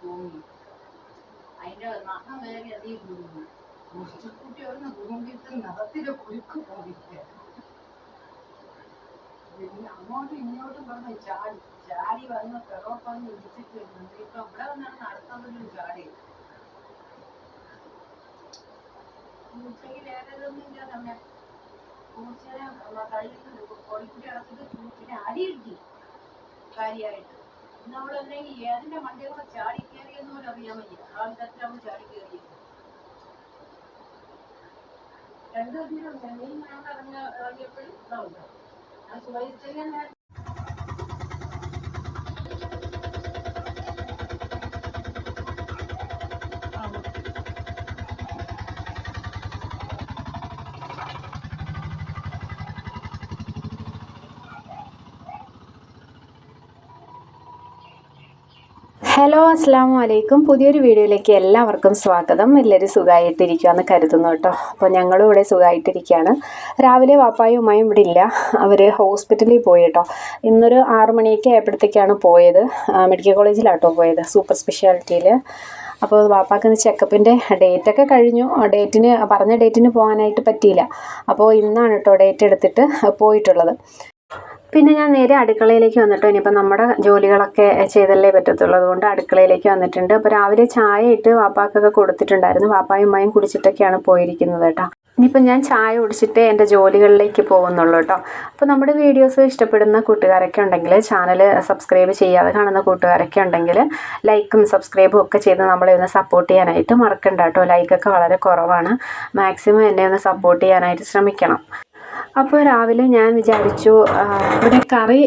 തൂങ്ങി അതിന്റെ നഖം വേറെ അധികം തൂങ്ങി മുഷിക്കുട്ടി ഒന്ന് തൂങ്ങിയിട്ട് നഖത്തിന്റെ കുരുക്ക് പോയിട്ട് അങ്ങോട്ടും ഇങ്ങോട്ടും പറഞ്ഞ് ചാടി ചാടി വന്ന് പെറോട്ടൊന്ന് ഇടിച്ചിട്ട് ഇപ്പൊ ഇവിടെ വന്നാണ് നടത്തുന്നതിലും ചാടി ഉച്ചയ്ക്ക് വേറെ ഇതൊന്നും ഇല്ല തന്നെ പൂച്ചനെ കഴിയുന്നത് കോഴിക്കുട്ടി അടച്ചിട്ട് പിന്നെ അടിയിട്ടി കാര്യമായിട്ട് അവളല്ലെങ്കിൽ ഏതിന്റെ മണ്ടയിൽ കൂടെ ചാടി കയറിയെന്ന് പോലും ചാടി കയറിയത് രണ്ടു ദിവസം നീ ഞാൻ ഇറങ്ങ ഇറങ്ങിയപ്പോഴും ഇതാവുന്നു. ആ സുഖം ഹലോ അസ്സാം വലൈക്കും പുതിയൊരു വീഡിയോയിലേക്ക് എല്ലാവർക്കും സ്വാഗതം. എല്ലാവരും സുഖമായിട്ടിരിക്കുകയെന്ന് കരുതുന്നു കേട്ടോ. അപ്പോൾ ഞങ്ങളും ഇവിടെ സുഖമായിട്ടിരിക്കുകയാണ് രാവിലെ വാപ്പായും ഉമ്മയും ഇവിടെ ഇല്ല. അവർ ഹോസ്പിറ്റലിൽ പോയി കേട്ടോ. ഇന്നൊരു ആറു മണിയൊക്കെ ആയപ്പോഴത്തേക്കാണ് പോയത്. മെഡിക്കൽ കോളേജിലാട്ടോ പോയത് സൂപ്പർ സ്പെഷ്യാലിറ്റിയിൽ അപ്പോൾ വാപ്പാക്ക് ചെക്കപ്പിന്റെ ഡേറ്റൊക്കെ കഴിഞ്ഞു. ഡേറ്റിന് പറഞ്ഞ ഡേറ്റിന് പോകാനായിട്ട് പറ്റിയില്ല. അപ്പോൾ ഇന്നാണ് കേട്ടോ ഡേറ്റ് എടുത്തിട്ട് പോയിട്ടുള്ളത്. പിന്നെ ഞാൻ നേരെ അടുക്കളയിലേക്ക് വന്നിട്ടോ? ഇനിയിപ്പോൾ നമ്മുടെ ജോലികളൊക്കെ ചെയ്തല്ലേ പറ്റത്തുള്ളൂ. അതുകൊണ്ട് അടുക്കളയിലേക്ക് വന്നിട്ടുണ്ട്. അപ്പോൾ രാവിലെ ചായ ഇട്ട് വാപ്പാക്കൊക്കെ കൊടുത്തിട്ടുണ്ടായിരുന്നു. വാപ്പായും ഉമ്മയും കുടിച്ചിട്ടൊക്കെയാണ് പോയിരിക്കുന്നത് കേട്ടോ. ഇനിയിപ്പോൾ ഞാൻ ചായ കുടിച്ചിട്ട് എന്റെ ജോലികളിലേക്ക് പോകുന്നുള്ളൂ കേട്ടോ. അപ്പോൾ നമ്മുടെ വീഡിയോസ് ഇഷ്ടപ്പെടുന്ന കൂട്ടുകാരൊക്കെ ഉണ്ടെങ്കിൽ ചാനൽ സബ്സ്ക്രൈബ് ചെയ്യാതെ കാണുന്ന കൂട്ടുകാരൊക്കെ ഉണ്ടെങ്കിൽ ലൈക്കും സബ്സ്ക്രൈബും ഒക്കെ ചെയ്ത് നമ്മളെ ഒന്ന് സപ്പോർട്ട് ചെയ്യാനായിട്ട് മറക്കണ്ട കേട്ടോ. ലൈക്കൊക്കെ വളരെ കുറവാണ്. മാക്സിമം എന്നെ ഒന്ന് സപ്പോർട്ട് ചെയ്യാനായിട്ട് ശ്രമിക്കണം. അപ്പോൾ രാവിലെ ഞാൻ വിചാരിച്ചു ഇവിടെ കറി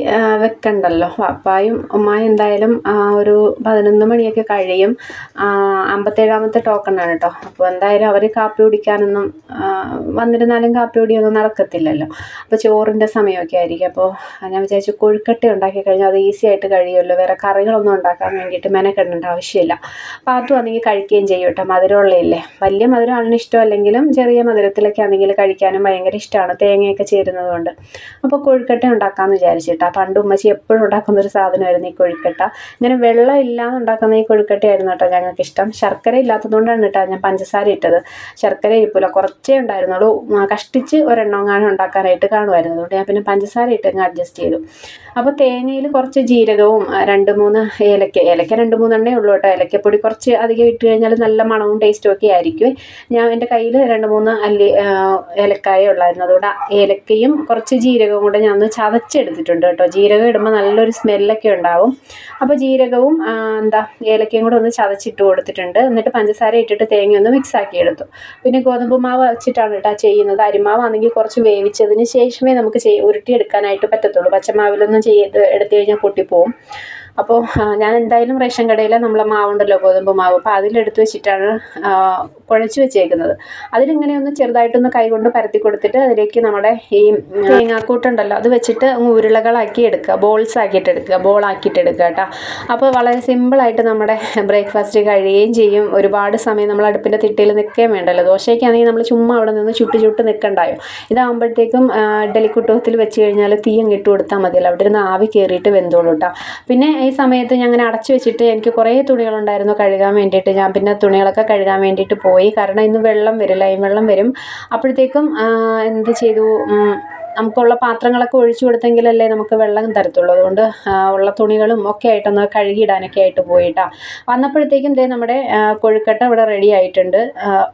വെക്കണ്ടല്ലോ. അപ്പായും ഉമ്മായും എന്തായാലും ഒരു പതിനൊന്ന് മണിയൊക്കെ കഴിയും. അമ്പത്തേഴാമത്തെ ടോക്കണാണ് കേട്ടോ അപ്പോൾ എന്തായാലും അവർ കാപ്പി കുടിക്കാനൊന്നും വന്നിരുന്നാലും കാപ്പി കുടിയൊന്നും നടക്കത്തില്ലല്ലോ. അപ്പോൾ ചോറിന്റെ സമയമൊക്കെ ആയിരിക്കും. അപ്പോൾ ഞാൻ വിചാരിച്ചു കൊഴുക്കട്ട ഉണ്ടാക്കി കഴിഞ്ഞാൽ അത് ഈസി ആയിട്ട് കഴിയുമല്ലോ. വേറെ കറികളൊന്നും ഉണ്ടാക്കാൻ വേണ്ടിയിട്ട് മെനക്കെടേണ്ട ആവശ്യമില്ല. അപ്പോൾ അതും ആണെങ്കിൽ കഴിക്കുകയും ചെയ്യും കേട്ടോ മധുരമുള്ളതല്ലേ. വലിയ മധുരം ആളിന് ഇഷ്ടമല്ലെങ്കിലും ചെറിയ മധുരത്തിലൊക്കെ ആണെങ്കിൽ കഴിക്കാനും ഭയങ്കര ഇഷ്ടമാണ് തേങ്ങയൊക്കെ ചേരുന്നത് കൊണ്ട് അപ്പോൾ കൊഴുക്കട്ട ഉണ്ടാക്കാമെന്ന് വിചാരിച്ചിട്ടാ. പണ്ട് ഉമ്മച്ചി എപ്പോഴും ഉണ്ടാക്കുന്ന ഒരു സാധനമായിരുന്നു ഈ കൊഴുക്കട്ട. ഇങ്ങനെ വെള്ളം ഇല്ലാതെ ഉണ്ടാക്കുന്ന ഈ കൊഴുക്കട്ടയായിരുന്നു കേട്ടോ ഞങ്ങൾക്ക് ഇഷ്ടം. ശർക്കര ഇല്ലാത്തതുകൊണ്ടാണ് കേട്ടോ ഞാൻ പഞ്ചസാര ഇട്ടത്. ശർക്കര ഇരിപ്പില്ല കുറച്ചേ ഉണ്ടായിരുന്നുള്ളൂ. കഷ്ടിച്ച് ഒരെണ്ണമെങ്ങാനും ഉണ്ടാക്കാനായിട്ട് കാണുമായിരുന്നു. അതുകൊണ്ട് ഞാൻ പിന്നെ പഞ്ചസാര ഇട്ട് അങ്ങ് അഡ്ജസ്റ്റ് ചെയ്തു. അപ്പോൾ തേങ്ങയിൽ കുറച്ച് ജീരകവും രണ്ട് മൂന്ന് ഏലക്ക ഏലക്ക രണ്ട് മൂന്നെണ്ണേ ഉള്ളൂ കേട്ടോ. ഏലക്കപ്പൊടി കുറച്ച് അധികം ഇട്ട് കഴിഞ്ഞാൽ നല്ല മണവും ടേസ്റ്റും ഒക്കെ ആയിരിക്കും. ഞാൻ എന്റെ കയ്യിൽ രണ്ട് മൂന്ന് അല്ലി ഏലക്കായ ഉള്ളായിരുന്നു. അതുകൊണ്ട് ഏലക്കയും കുറച്ച് ജീരകവും കൂടെ ഞാൻ ഒന്ന് ചതച്ചെടുത്തിട്ടുണ്ട് കേട്ടോ. ജീരകം ഇടുമ്പോൾ നല്ലൊരു സ്മെല്ലൊക്കെ ഉണ്ടാവും. അപ്പോൾ ജീരകവും എന്താ ഏലക്കയും കൂടെ ഒന്ന് ചതച്ചിട്ട് കൊടുത്തിട്ടുണ്ട്. എന്നിട്ട് പഞ്ചസാര ഇട്ടിട്ട് തേങ്ങ ഒന്ന് മിക്സ് ആക്കി എടുത്തു. പിന്നെ ഗോതമ്പ് മാവ് വെച്ചിട്ടാണ് കേട്ടോ ചെയ്യുന്നത്. അരിമാവാണെങ്കിൽ കുറച്ച് വേവിച്ചതിന് ശേഷമേ നമുക്ക് ഉരുട്ടിയെടുക്കാനായിട്ട് പറ്റത്തുള്ളൂ. പച്ചമാവിലൊന്നും ചെയ്ത് എടുത്തു കഴിഞ്ഞാൽ പൊട്ടിപ്പോവും. അപ്പോൾ ഞാൻ എന്തായാലും റേഷൻ കടയിലെ നമ്മളെ മാവുണ്ടല്ലോ ഗോതമ്പ് മാവ്. അപ്പോൾ അതിലെടുത്ത് വെച്ചിട്ടാണ് കുഴച്ച് വെച്ചേക്കുന്നത്. അതിലിങ്ങനെ ഒന്ന് ചെറുതായിട്ടൊന്ന് കൈകൊണ്ട് പരത്തി കൊടുത്തിട്ട് അതിലേക്ക് നമ്മുടെ ഈ തേങ്ങാക്കൂട്ടുണ്ടല്ലോ അത് വെച്ചിട്ട് ഉരുളകളാക്കി എടുക്കുക. ബോൾസ് ആക്കിയിട്ട് എടുക്കുക. ബോൾ ആക്കിയിട്ട് എടുക്കുക കേട്ടോ. അപ്പോൾ വളരെ സിമ്പിളായിട്ട് നമ്മുടെ ബ്രേക്ക്ഫാസ്റ്റ് കഴിയുകയും ചെയ്യും. ഒരുപാട് സമയം നമ്മൾ അടുപ്പിന്റെ തിട്ടയിൽ നിൽക്കുകയും വേണ്ടല്ലോ. ദോശയ്ക്കാണെങ്കിൽ നമ്മൾ ചുമ്മാ അവിടെ നിന്ന് ചുട്ട് ചുട്ട് നിൽക്കണ്ടായോ? ഇതാകുമ്പോഴത്തേക്കും ഡെലിക്കുട്ടോത്തിൽ വെച്ച് കഴിഞ്ഞാൽ തീ അങ്ങ് ഇട്ട് കൊടുത്താൽ മതിയല്ലോ. അവിടെ ഇരുന്ന് ആവി കയറിയിട്ട് വെന്തോളൂ പിന്നെ ഈ സമയത്ത് ഞാൻ അങ്ങനെ അടച്ചു വെച്ചിട്ട് എനിക്ക് കുറേ തുണികളുണ്ടായിരുന്നു കഴുകാൻ വേണ്ടിയിട്ട്. ഞാൻ പിന്നെ തുണികളൊക്കെ കഴുകാൻ വേണ്ടിയിട്ട് പോയി. കാരണം ഇന്ന് വെള്ളം വരും ലൈൻ വെള്ളം വരും. അപ്പോഴത്തേക്കും എന്ത് ചെയ്തു? നമുക്കുള്ള പാത്രങ്ങളൊക്കെ ഒഴിച്ചു കൊടുത്തെങ്കിലല്ലേ നമുക്ക് വെള്ളം തരത്തുള്ളൂ. അതുകൊണ്ട് ഉള്ള തുണികളും ഒക്കെ ആയിട്ടൊന്ന് കഴുകിയിടാനൊക്കെ ആയിട്ട് പോയിട്ടാ. വന്നപ്പോഴത്തേക്കും ദേ നമ്മുടെ കൊഴുക്കട്ട ഇവിടെ റെഡി ആയിട്ടുണ്ട്.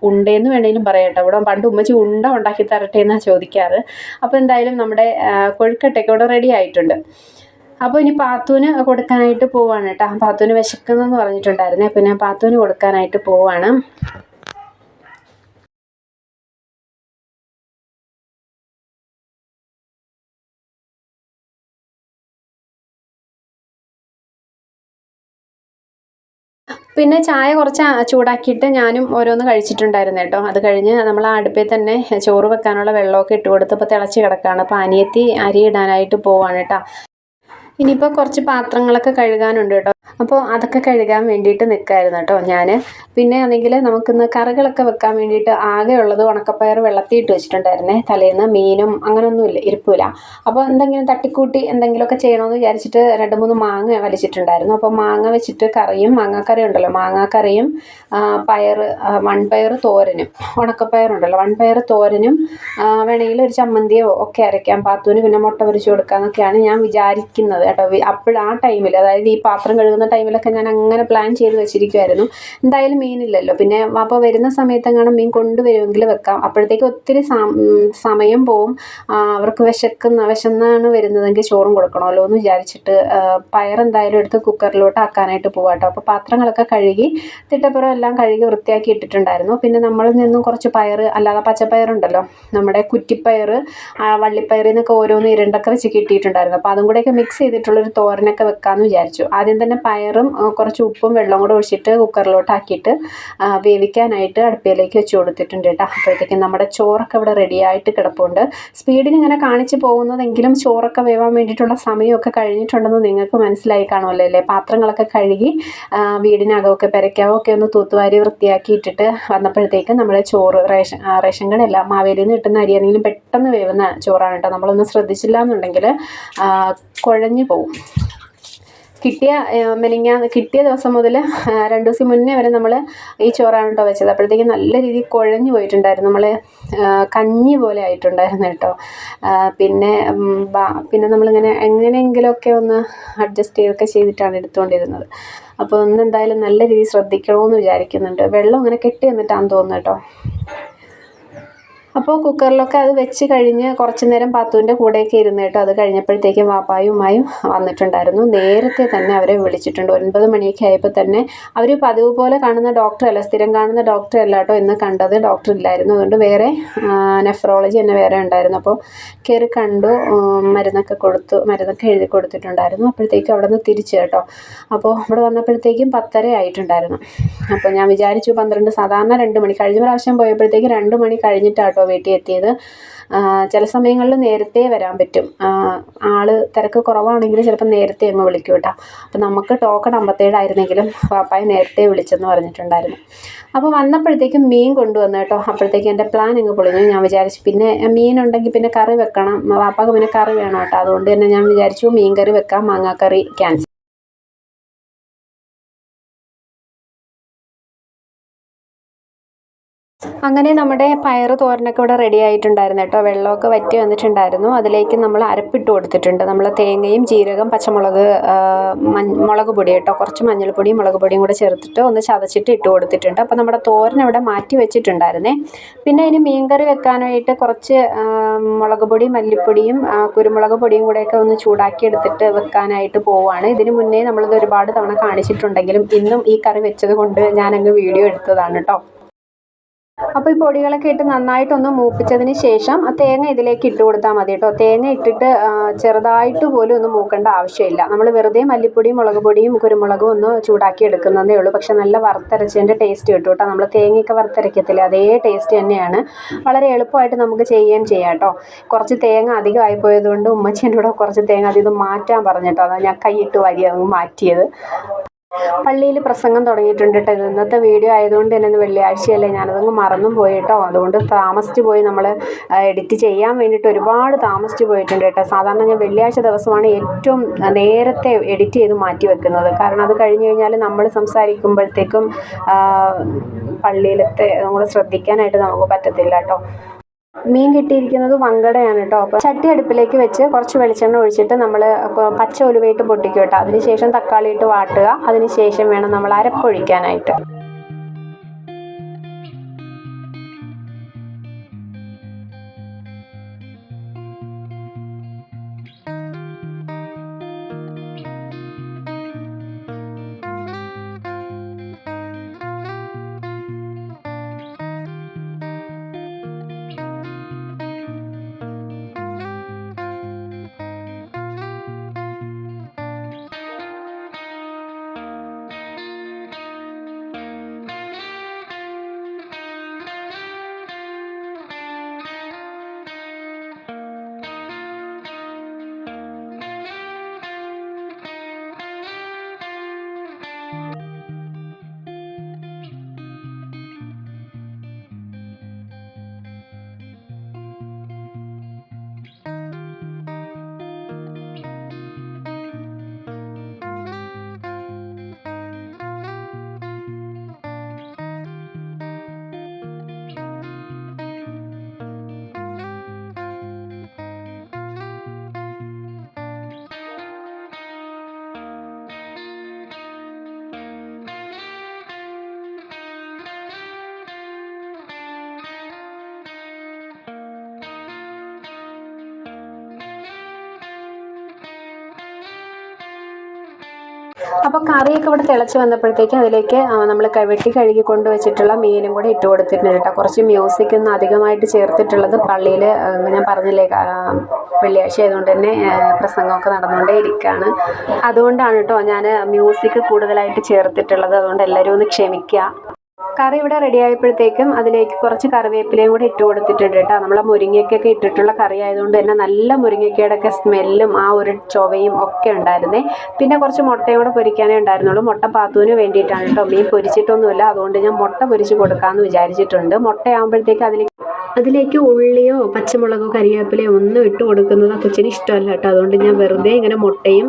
ഉണ്ടെന്ന് വേണമെങ്കിലും പറയട്ടെ. ഇവിടെ പണ്ട് ഉമ്മച്ചി ഉണ്ട ഉണ്ടാക്കി തരട്ടെ എന്നാണ് ചോദിക്കാറ്. അപ്പോൾ എന്തായാലും നമ്മുടെ കൊഴുക്കട്ടയൊക്കെ ഇവിടെ റെഡി ആയിട്ടുണ്ട്. അപ്പോൾ ഇനി പാത്തൂന് കൊടുക്കാനായിട്ട് പോവാണ് കേട്ടോ. പാത്തൂന് വിശക്കുന്നതെന്ന് പറഞ്ഞിട്ടുണ്ടായിരുന്നേ. ഞാൻ പാത്തൂന് കൊടുക്കാനായിട്ട് പോവാണ്. പിന്നെ ചായ കുറച്ച് ചൂടാക്കിയിട്ട് ഞാനും ഓരോന്ന് കഴിച്ചിട്ടുണ്ടായിരുന്നു കേട്ടോ. അത് കഴിഞ്ഞ് നമ്മൾ ആ അടുപ്പിൽ തന്നെ ചോറ് വെക്കാനുള്ള വെള്ളമൊക്കെ ഇട്ട് കൊടുത്തപ്പോൾ തിളച്ച് കിടക്കുകയാണ് അപ്പോൾ അനിയത്തി അരി ഇടാനായിട്ട് പോവാണ് കേട്ടോ. ഇനിയിപ്പോൾ കുറച്ച് പാത്രങ്ങളൊക്കെ കഴുകാനുണ്ട് കേട്ടോ. അപ്പോൾ അതൊക്കെ കഴുകാൻ വേണ്ടിയിട്ട് നിൽക്കായിരുന്നു കേട്ടോ ഞാൻ പിന്നെ ആണെങ്കിൽ നമുക്കിന്ന് കറികളൊക്കെ വെക്കാൻ വേണ്ടിയിട്ട് ആകെ ഉള്ളത് ഉണക്കപ്പയർ വെള്ളത്തിയിട്ട് വെച്ചിട്ടുണ്ടായിരുന്നേ. തലേന്ന് മീനും അങ്ങനെയൊന്നുമില്ല ഇരിപ്പില്ല അപ്പോൾ എന്തെങ്കിലും തട്ടിക്കൂട്ടി എന്തെങ്കിലുമൊക്കെ ചെയ്യണമെന്ന് വിചാരിച്ചിട്ട് രണ്ട് മൂന്ന് മാങ്ങ വലിച്ചിട്ടുണ്ടായിരുന്നു. അപ്പോൾ മാങ്ങ വെച്ചിട്ട് കറിയും മാങ്ങാക്കറി ഉണ്ടല്ലോ മാങ്ങാക്കറിയും പയർ വൺപയർ തോരനും ഉണക്കപ്പയർ ഉണക്കപ്പയറുണ്ടല്ലോ വൺപയർ തോരനും വേണമെങ്കിൽ ഒരു ചമ്മന്തിയോ ഒക്കെ അരയ്ക്കാം. പാത്തൂന് പിന്നെ മുട്ട പൊരിച്ച് കൊടുക്കാമെന്നൊക്കെയാണ് ഞാൻ വിചാരിക്കുന്നത്. കേട്ടോ. അപ്പോൾ ആ ടൈമിൽ അതായത് ഈ പാത്രം കഴുകുന്ന ടൈമിലൊക്കെ ഞാൻ അങ്ങനെ പ്ലാൻ ചെയ്ത് വെച്ചിരിക്കുമായിരുന്നു എന്തായാലും മീനില്ലല്ലോ പിന്നെ അപ്പോൾ വരുന്ന സമയത്തെങ്ങാനും മീൻ കൊണ്ടുവരുമെങ്കിൽ വെക്കാം. അപ്പോഴത്തേക്ക് ഒത്തിരി സമയം പോവും. അവർക്ക് വിശക്കുന്ന വിശന്നാണ് വരുന്നതെങ്കിൽ ചോറും കൊടുക്കണമല്ലോ എന്ന് വിചാരിച്ചിട്ട് പയറെന്തായാലും എടുത്ത് കുക്കറിലോട്ട് ആക്കാനായിട്ട് പോവാം കേട്ടോ. അപ്പോൾ പാത്രങ്ങളൊക്കെ കഴുകി തിട്ടപ്പുറം എല്ലാം കഴുകി വൃത്തിയാക്കി ഇട്ടിട്ടുണ്ടായിരുന്നു. പിന്നെ നമ്മളിൽ നിന്നും കുറച്ച് പയർ അല്ലാതെ പച്ചപ്പയറുണ്ടല്ലോ നമ്മുടെ കുറ്റിപ്പയർ വള്ളിപ്പയറിൽ നിന്നൊക്കെ ഓരോന്ന് ഇരണ്ടൊക്കെ വെച്ച് കിട്ടിയിട്ടുണ്ടായിരുന്നു. അപ്പോൾ അതും കൂടെയൊക്കെ മിക്സ് ചെയ്തിട്ടുള്ളൊരു തോരനൊക്കെ വെക്കാമെന്ന് വിചാരിച്ചു. ആദ്യം തന്നെ പയറും കുറച്ച് ഉപ്പും വെള്ളവും കൂടെ ഒഴിച്ചിട്ട് കുക്കറിലോട്ട് ആക്കിയിട്ട് വേവിക്കാനായിട്ട് അടുപ്പിലേക്ക് വെച്ച് കൊടുത്തിട്ടുണ്ട് കേട്ടോ. അപ്പോഴത്തേക്കും നമ്മുടെ ചോറൊക്കെ ഇവിടെ റെഡി ആയിട്ട് കിടപ്പുണ്ട്. സ്പീഡിന് ഇങ്ങനെ കാണിച്ച് പോകുന്നതെങ്കിലും ചോറൊക്കെ വേവാൻ വേണ്ടിയിട്ടുള്ള സമയമൊക്കെ കഴിഞ്ഞിട്ടുണ്ടെന്ന് നിങ്ങൾക്ക് മനസ്സിലായി കാണുമല്ലോ അല്ലേ? പാത്രങ്ങളൊക്കെ കഴുകി വീടിനകമൊക്കെ ഒക്കെ ഒന്ന് തൂത്തുവാരി വൃത്തിയാക്കി ഇട്ടിട്ട് വന്നപ്പോഴത്തേക്ക് നമ്മുടെ ചോറ് റേഷൻ റേഷൻ കടയല്ല മാവേലിയിൽ നിന്ന് കിട്ടുന്ന അരിയാണെങ്കിലും പെട്ടെന്ന് വേവുന്ന ചോറാണ് കേട്ടോ. നമ്മളൊന്ന് ശ്രദ്ധിച്ചില്ല എന്നുണ്ടെങ്കിൽ കുഴഞ്ഞു പോകും. കിട്ടിയ മെനിങ്ങ കിട്ടിയ ദിവസം മുതൽ രണ്ട് ദിവസം മുന്നേ വരെ നമ്മൾ ഈ ചോറാണ് കേട്ടോ വെച്ചത്. അപ്പോഴത്തേക്കും നല്ല രീതിയിൽ കുഴഞ്ഞു പോയിട്ടുണ്ടായിരുന്നു. നമ്മൾ കഞ്ഞി പോലെ ആയിട്ടുണ്ടായിരുന്നു കേട്ടോ പിന്നെ പിന്നെ നമ്മളിങ്ങനെ എങ്ങനെയെങ്കിലുമൊക്കെ ഒന്ന് അഡ്ജസ്റ്റ് ചെയ്തൊക്കെ ചെയ്തിട്ടാണ് എടുത്തുകൊണ്ടിരുന്നത് അപ്പോൾ ഒന്ന് എന്തായാലും നല്ല രീതിയിൽ ശ്രദ്ധിക്കണമെന്ന് വിചാരിക്കുന്നുണ്ട്. വെള്ളം അങ്ങനെ കെട്ടി നിന്നിട്ടാണെന്ന് തോന്നുന്നു കേട്ടോ അപ്പോൾ കുക്കറിലൊക്കെ അത് വെച്ച് കഴിഞ്ഞ് കുറച്ച് നേരം പാത്തുവിന്റെ കൂടെയൊക്കെ ഇരുന്ന് കേട്ടോ അത് കഴിഞ്ഞപ്പോഴത്തേക്കും വാപ്പായുമായും വന്നിട്ടുണ്ടായിരുന്നു. നേരത്തെ തന്നെ അവരെ വിളിച്ചിട്ടുണ്ട്. ഒൻപത് മണിയൊക്കെ ആയപ്പോൾ തന്നെ അവർ പതിവ് പോലെ കാണുന്ന ഡോക്ടറല്ല സ്ഥിരം കാണുന്ന ഡോക്ടർ അല്ല കേട്ടോ ഇന്ന് കണ്ടത്. ഡോക്ടർ ഇല്ലായിരുന്നു. അതുകൊണ്ട് വേറെ നെഫ്രോളജി തന്നെ വേറെ ഉണ്ടായിരുന്നു. അപ്പോൾ കയറി കണ്ടു മരുന്നൊക്കെ കൊടുത്തു മരുന്നൊക്കെ എഴുതി കൊടുത്തിട്ടുണ്ടായിരുന്നു. അപ്പോഴത്തേക്കും അവിടെ നിന്ന് തിരിച്ചു കേട്ടോ. അപ്പോൾ ഇവിടെ വന്നപ്പോഴത്തേക്കും പത്തര ആയിട്ടുണ്ടായിരുന്നു. അപ്പോൾ ഞാൻ വിചാരിച്ചു പന്ത്രണ്ട് സാധാരണ രണ്ട് മണി. കഴിഞ്ഞ പ്രാവശ്യം പോയപ്പോഴത്തേക്കും രണ്ട് മണി കഴിഞ്ഞിട്ടാട്ടോ വീട്ടിൽ എത്തിയത് ചില സമയങ്ങളിൽ നേരത്തെ വരാൻ പറ്റും. ആൾ തിരക്ക് കുറവാണെങ്കിൽ ചിലപ്പോൾ നേരത്തെ അങ്ങ് വിളിക്കും കേട്ടോ. അപ്പം നമുക്ക് ടോക്കൺ അമ്പത്തേഴായിരുന്നെങ്കിലും പാപ്പായെ നേരത്തെ വിളിച്ചെന്ന് പറഞ്ഞിട്ടുണ്ടായിരുന്നു. അപ്പോൾ വന്നപ്പോഴത്തേക്കും മീൻ കൊണ്ടുവന്നു കേട്ടോ. അപ്പോഴത്തേക്കും എന്റെ പ്ലാൻ അങ്ങ് പൊളിഞ്ഞു. ഞാൻ വിചാരിച്ചു പിന്നെ മീനുണ്ടെങ്കിൽ പിന്നെ കറി വെക്കണം. പാപ്പാക്ക് പിന്നെ കറി വേണം കേട്ടോ. അതുകൊണ്ട് തന്നെ ഞാൻ വിചാരിച്ചു മീൻ കറി വെക്കാം മാങ്ങാക്കറി ക്യാൻസൽ അങ്ങനെ നമ്മുടെ പയർ തോരനൊക്കെ ഇവിടെ റെഡി ആയിട്ടുണ്ടായിരുന്നു കേട്ടോ. വെള്ളമൊക്കെ വറ്റി വന്നിട്ടുണ്ടായിരുന്നു. അതിലേക്ക് നമ്മൾ അരപ്പിട്ട് കൊടുത്തിട്ടുണ്ട്. നമ്മൾ തേങ്ങയും ജീരകം പച്ചമുളക് മുളക് പൊടി കേട്ടോ. കുറച്ച് മഞ്ഞൾപ്പൊടിയും മുളക് പൊടിയും കൂടെ ചേർത്തിട്ട് ഒന്ന് ചതച്ചിട്ട് ഇട്ട് കൊടുത്തിട്ടുണ്ട്. അപ്പോൾ നമ്മുടെ തോരൻ ഇവിടെ മാറ്റി വെച്ചിട്ടുണ്ടായിരുന്നേ. പിന്നെ ഇനി മീൻകറി വെക്കാനായിട്ട് കുറച്ച് മുളക് പൊടി മല്ലിപ്പൊടിയും കുരുമുളക് പൊടിയും കൂടെയൊക്കെ ഒന്ന് ചൂടാക്കി എടുത്തിട്ട് വെക്കാനായിട്ട് പോവുകയാണ്. ഇതിന് മുന്നേ നമ്മളിത് ഒരുപാട് തവണ കാണിച്ചിട്ടുണ്ടെങ്കിലും ഇന്നും ഈ കറി വെച്ചത് കൊണ്ട് ഞാനങ്ങ് വീഡിയോ എടുത്തതാണ് കേട്ടോ. അപ്പോൾ ഈ പൊടികളൊക്കെ ഇട്ട് നന്നായിട്ടൊന്ന് മൂപ്പിച്ചതിന് ശേഷം തേങ്ങ ഇതിലേക്ക് ഇട്ട് കൊടുത്താൽ മതി കേട്ടോ. തേങ്ങ ഇട്ടിട്ട് ചെറുതായിട്ട് പോലും ഒന്ന് മൂക്കേണ്ട ആവശ്യമില്ല. നമ്മൾ വെറുതെ മല്ലിപ്പൊടിയും മുളക് പൊടിയും കുരുമുളകും ഒന്ന് ചൂടാക്കി എടുക്കുന്നതേ ഉള്ളൂ. പക്ഷെ നല്ല വറുത്തരച്ചതിന്റെ ടേസ്റ്റ് കിട്ടും കേട്ടോ. നമ്മൾ തേങ്ങയൊക്കെ വറുത്തരയ്ക്കത്തില്ല അതേ ടേസ്റ്റ് തന്നെയാണ്. വളരെ എളുപ്പമായിട്ട് നമുക്ക് ചെയ്യുകയും ചെയ്യാം കേട്ടോ. കുറച്ച് തേങ്ങ അധികമായി പോയതുകൊണ്ട് ഉമ്മച്ചേന്റെ കൂടെ കുറച്ച് തേങ്ങ നിന്ന് മാറ്റാൻ പറഞ്ഞു കേട്ടോ അതാണ് ഞാൻ കൈയിട്ട് വരി മാറ്റിയത്. പള്ളിയിൽ പ്രസംഗം തുടങ്ങിയിട്ടുണ്ട് കേട്ടോ. ഇന്നത്തെ വീഡിയോ ആയതുകൊണ്ട് തന്നെ ഇന്ന് വെള്ളിയാഴ്ചയല്ലേ. ഞാനതങ്ങ് മറന്നും പോയി കേട്ടോ. അതുകൊണ്ട് താമസിച്ച് പോയി നമ്മൾ എഡിറ്റ് ചെയ്യാൻ വേണ്ടിയിട്ട് ഒരുപാട് താമസിച്ച് പോയിട്ടുണ്ട് കേട്ടോ. സാധാരണ ഞാൻ വെള്ളിയാഴ്ച ദിവസമാണ് ഏറ്റവും നേരത്തെ എഡിറ്റ് ചെയ്ത് മാറ്റി വെക്കുന്നത്. കാരണം അത് കഴിഞ്ഞ് കഴിഞ്ഞാൽ നമ്മൾ സംസാരിക്കുമ്പോഴത്തേക്കും പള്ളിയിലത്തെ നമ്മൾ ശ്രദ്ധിക്കാനായിട്ട് നമുക്ക് പറ്റത്തില്ല കേട്ടോ. മീൻ കിട്ടിയിരിക്കുന്നത് വങ്കടയാണ് കേട്ടോ. അപ്പോൾ ചട്ടി അടുപ്പിലേക്ക് വെച്ച് കുറച്ച് വെളിച്ചെണ്ണ ഒഴിച്ചിട്ട് നമ്മൾ പച്ച ഉലുവയിട്ട് പൊട്ടിക്കും കേട്ടോ. അതിനുശേഷം തക്കാളി ഇട്ട് വാട്ടുക. അതിനുശേഷം വേണം നമ്മൾ അരപ്പൊഴിക്കാനായിട്ട്. അപ്പോൾ കറിയൊക്കെ ഇവിടെ തിളച്ച് വന്നപ്പോഴത്തേക്കും അതിലേക്ക് നമ്മൾ വെട്ടി കഴുകി കൊണ്ട് വെച്ചിട്ടുള്ള മീനും കൂടി ഇട്ട് കൊടുത്തിട്ടുണ്ട് കേട്ടോ കുറച്ച് മ്യൂസിക് ഒന്നും അധികമായിട്ട് ചേർത്തിട്ടുള്ളത് പള്ളിയിൽ ഞാൻ പറഞ്ഞില്ലേ വെള്ളിയാഴ്ച ആയതുകൊണ്ട് തന്നെ പ്രസംഗമൊക്കെ നടന്നുകൊണ്ടേ ഇരിക്കുകയാണ് അതുകൊണ്ടാണ് കേട്ടോ ഞാൻ മ്യൂസിക് കൂടുതലായിട്ട് ചേർത്തിട്ടുള്ളത്. അതുകൊണ്ട് എല്ലാവരും ഒന്ന് ക്ഷമിക്കുക കറി ഇവിടെ റെഡി ആയപ്പോഴത്തേക്കും അതിലേക്ക് കുറച്ച് കറിവേപ്പിലയും കൂടി ഇട്ട് കൊടുത്തിട്ടുണ്ട് കേട്ടോ. നമ്മളെ മുരിങ്ങയ്ക്കൊക്കെ ഇട്ടിട്ടുള്ള കറി ആയതുകൊണ്ട് തന്നെ നല്ല മുരിങ്ങയ്ക്കയുടെ ഒക്കെ സ്മെല്ലും ആ ഒരു ചൊവയും ഒക്കെ ഉണ്ടായിരുന്നേ. പിന്നെ കുറച്ച് മുട്ടയും കൂടെ പൊരിക്കാനേ ഉണ്ടായിരുന്നുള്ളൂ. മുട്ട പാത്തുവിന് വേണ്ടിയിട്ടാണ് കേട്ടോ. മീൻ പൊരിച്ചിട്ടൊന്നുമില്ല. അതുകൊണ്ട് ഞാൻ മുട്ട പൊരിച്ച് കൊടുക്കാമെന്ന് വിചാരിച്ചിട്ടുണ്ട്. മുട്ടയാകുമ്പോഴത്തേക്ക് അതിലേക്ക് അതിലേക്ക് ഉള്ളിയോ പച്ചമുളകോ കരിവേപ്പിലയോ ഒന്നും ഇട്ട് കൊടുക്കുന്നത് ആ കൊച്ചിന് ഇഷ്ടമല്ല കേട്ടോ. അതുകൊണ്ട് ഞാൻ വെറുതെ ഇങ്ങനെ മുട്ടയും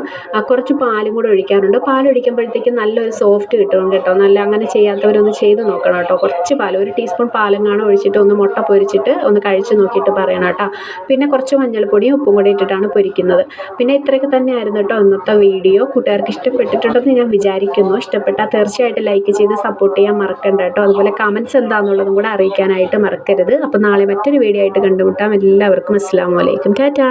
കുറച്ച് പാലും കൂടെ ഒഴിക്കാറുണ്ട്. പാൽ ഒഴിക്കുമ്പോഴത്തേക്കും നല്ലൊരു സോഫ്റ്റ് കിട്ടുന്നുണ്ട് കേട്ടോ. നല്ല അങ്ങനെ ചെയ്യാത്തവരൊന്ന് ചെയ്ത് നോക്കണം കേട്ടോ. കുറച്ച് പാൽ ഒരു ടീസ്പൂൺ പാലും കാണാൻ ഒഴിച്ചിട്ട് ഒന്ന് മുട്ട പൊരിച്ചിട്ട് ഒന്ന് കഴിച്ച് നോക്കിയിട്ട് പറയണം കേട്ടോ. പിന്നെ കുറച്ച് മഞ്ഞൾപ്പൊടിയും ഉപ്പും കൂടി ഇട്ടിട്ടാണ് പൊരിക്കുന്നത്. പിന്നെ ഇത്രയൊക്കെ തന്നെയായിരുന്നു കേട്ടോ ഇന്നത്തെ വീഡിയോ. കൂട്ടുകാർക്ക് ഇഷ്ടപ്പെട്ടിട്ടുണ്ടെന്ന് ഞാൻ വിചാരിക്കുന്നു. ഇഷ്ടപ്പെട്ടാൽ തീർച്ചയായിട്ടും ലൈക്ക് ചെയ്ത് സപ്പോർട്ട് ചെയ്യാൻ മറക്കണ്ട കേട്ടോ. അതുപോലെ കമൻസ് എന്താണെന്നുള്ളതും കൂടെ അറിയിക്കാനായിട്ട് മറക്കരുത്. അപ്പോൾ നാളെ മറ്റൊരു വീഡിയോ ആയിട്ട് കണ്ടുമുട്ടാം. എല്ലാവർക്കും അസ്സാം വലൈക്കും ടാറ്റാ.